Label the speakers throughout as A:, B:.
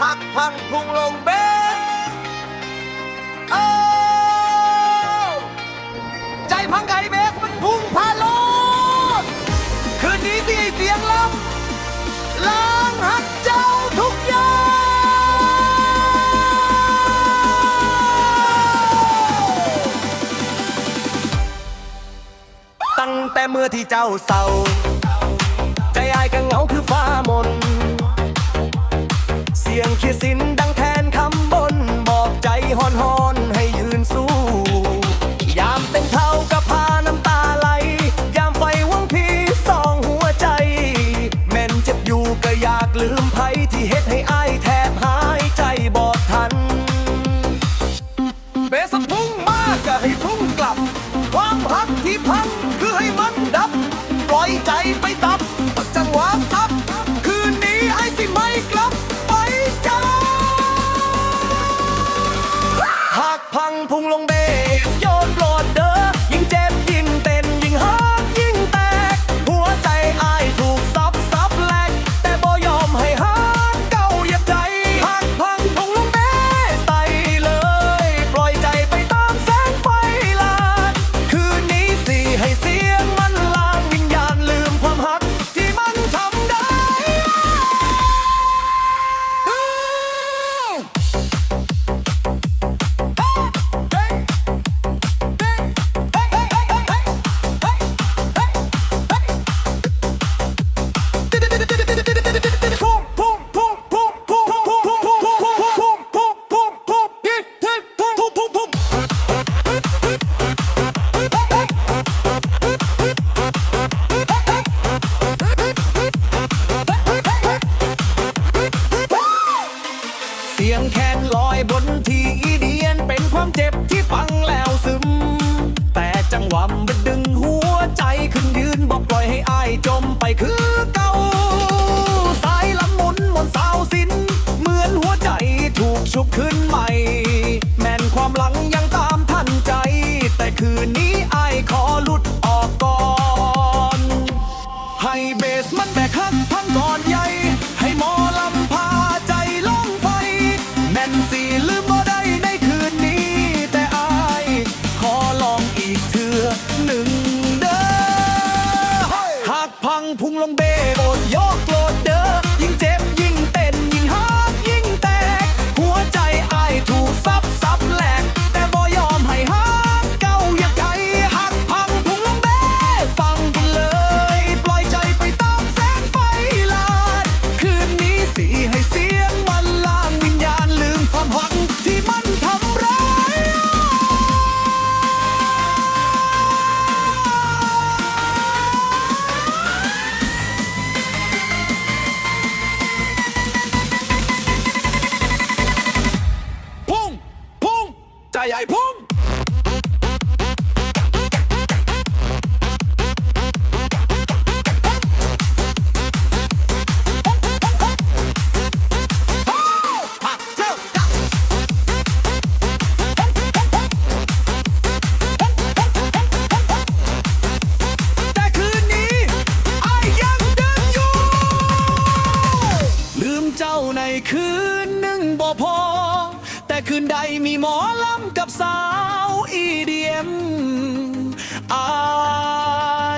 A: หักพังพุงลงเบสโอ้ใจพังไก่เบสมันพุ่งพาโลดคืนนี้สิเสียงลำล้างหักเจ้าทุกอย่างตั้งแต่เมื่อที่เจ้าเศร้า เสียงขีดสินดังแทนคำบน บอกใจหอนหอนๆให้ยืนสู้ ยามเป็นเท่ากับพาน้ำตาไหล ยามไฟวังพีสองหัวใจ แม่นเจ็บอยู่ก็อยากลืมภัยที่เฮ็ดให้อายแทบหายใจบอดทัน เบสพุ่งมากก็ให้พุ่งกลับ ความหักที่พังคือให้มันดับ ปล่อยใจไปตับจั จมไปคือเก่า สายลำมุนมนสาวสิน เหมือนหัวใจถูกชุบขึ้นใหม่ แม่นความหลังยังตามทันใจ แต่คืนนี้ไอขอหลุดออกก่อน ให้เบสมันแบกฮักพังก่อนใหญ่ ให้หมอลำพาใจล่องไฟ แม่นสีลืมบ่ได้ หมอลำกับสาวอีเดียมอา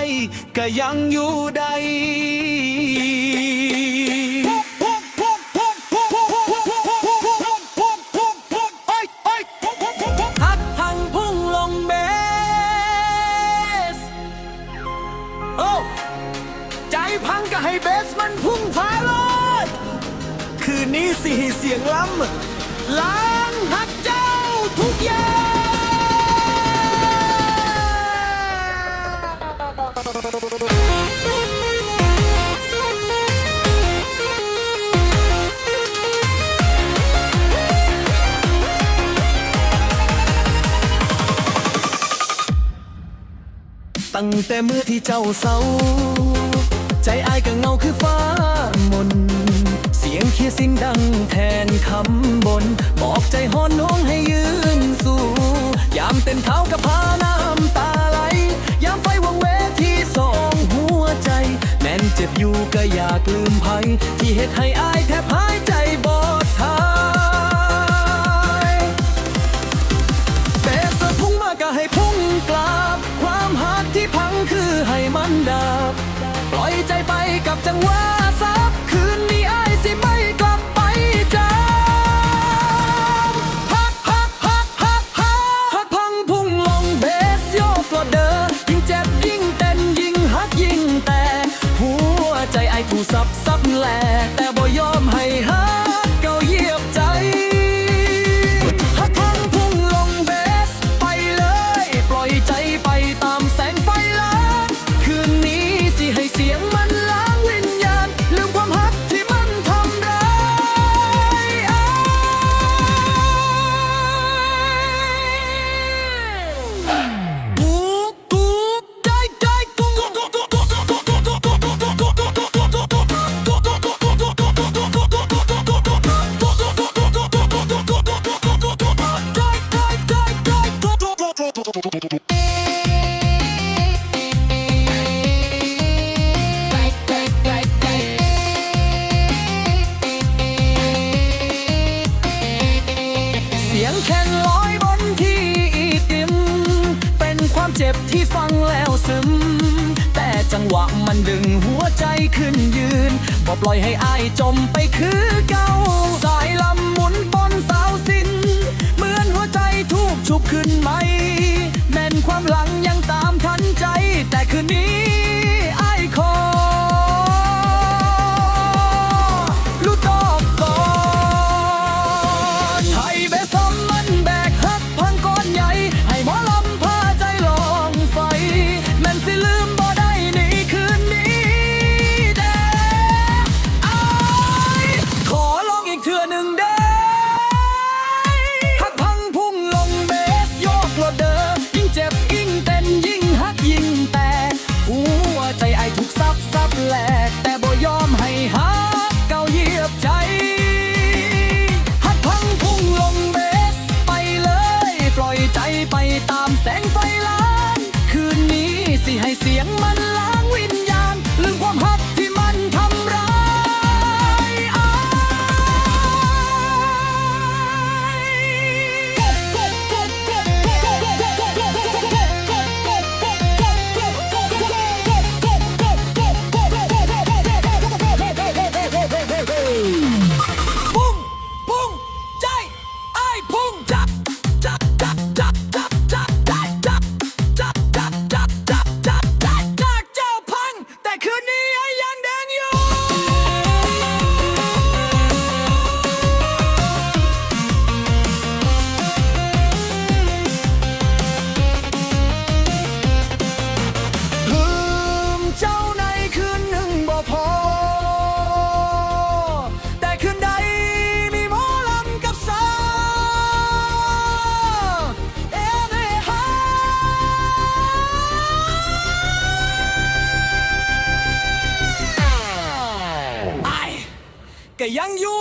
A: ยก็ยังอยู่ใดฮักพังพุ่งลงเบสโอ้ใจพังก็ให้เบสมันพุ่งพาเลยคืนนี้สิเสียงล้ำ ล้างหักเจ้าทุกอย่างตั้งแต่มือที่เจ้าเศร้า ใจอายก็เงาคือฟ้ามน ขียสิ่งดังแทนคำบน บอกใจฮอนน้องให้ยืนสู้ ยามเต้นเท้ากับพาน้ำตาไหล ยามไฟวังเวทีสองหัวใจแม่นเจ็บอยู่ก็อยากลืมภัย ที่เหตุให้อายแทบหายใจบอดทายเปสะพุ่งมาก็ให้พุ่งกลับ ความหักที่พังคือให้มันดับ ปล่อยใจไปกับจังหวะซับคืนนี้ แข่งลอยบนที่อิ่มเป็นความเจ็บที่ฟังแล้วซึม แต่จังหวะมันดึงหัวใจขึ้นยืนบ่ปล่อยให้อายจมไปคือเก่าสายลำหมุนปนสาวสิน เหมือนหัวใจทูกชุบขึ้นไหม ให้เสียงมัน 杨优。